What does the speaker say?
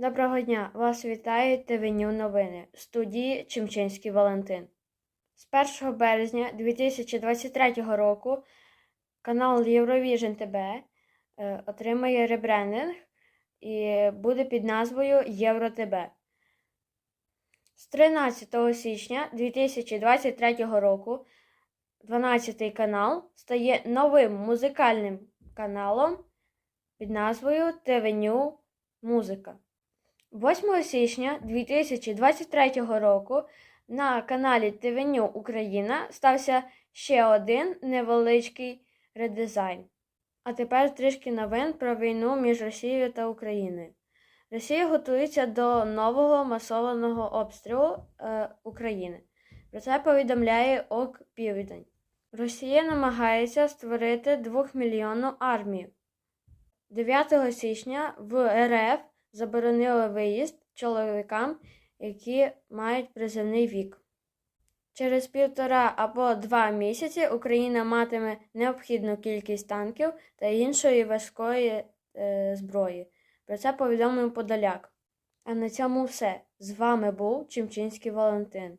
Доброго дня! Вас вітає ТВНЮ новини студії Чимчинський Валентин. З 1 березня 2023 року канал Eurovision TV е, отримає ребрендинг і буде під назвою Євро ТБ. З 13 січня 2023 року 12 канал стає новим музикальним каналом під назвою ТВНЮ Музика. 8 січня 2023 року на каналі ТВНЮ Україна стався ще один невеличкий редизайн. А тепер трішки новин про війну між Росією та Україною. Росія готується до нового масованого обстрілу е, України. Про це повідомляє ОК Південь. Росія намагається створити двохмільйонну армію. 9 січня в РФ заборонили виїзд чоловікам, які мають призовний вік. Через півтора або два місяці Україна матиме необхідну кількість танків та іншої важкої е, зброї. Про це повідомив Подоляк. А на цьому все. З вами був Чимчинський Валентин.